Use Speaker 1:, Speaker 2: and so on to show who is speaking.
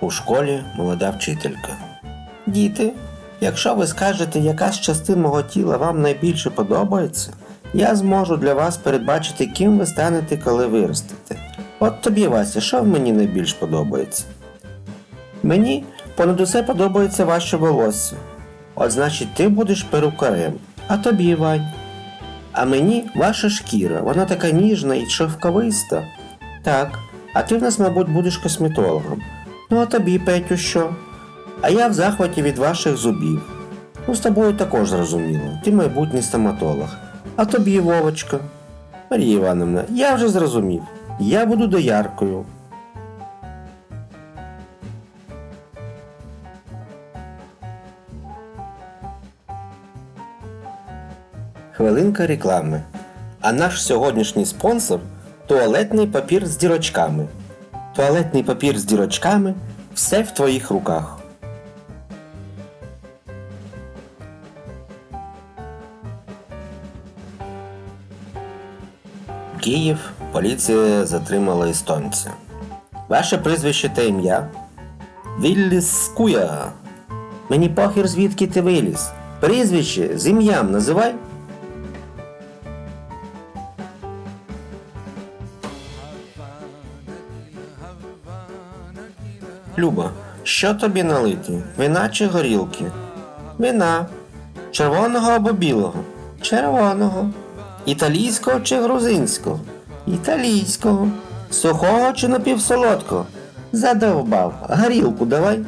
Speaker 1: У школі молода вчителька. Діти, якщо ви скажете, яка з частин мого тіла вам найбільше подобається, я зможу для вас передбачити, ким ви станете, коли виростете. От тобі, Вася, що в мені найбільш подобається? Мені понад усе подобається ваше волосся. От значить, ти будеш перукарем, а тобі, Вань. А мені ваша шкіра, вона така ніжна і шовковиста. Так, а ти в нас, мабуть, будеш косметологом. Ну а тобі, Петю, що? А я в захваті від ваших зубів. Ну, з тобою також зрозуміло. Ти майбутній стоматолог. А тобі, Вовочка. Марія Івановна, я вже зрозумів. Я буду дояркою. Хвилинка реклами. А наш сьогоднішній спонсор туалетний папір з дірочками. Туалетний папір з дірочками все в твоїх руках. Київ. Поліція затримала естонця. Ваше прізвище та ім'я? Вілліс Скуя. Мені похір звідки ти виліз. Прізвище з ім'ям називай. Люба, що тобі налити? Вина чи горілки? Вина. Червоного або білого? Червоного. Італійського чи грузинського? Італійського. Сухого чи напівсолодкого? Задовбав. Горілку давай.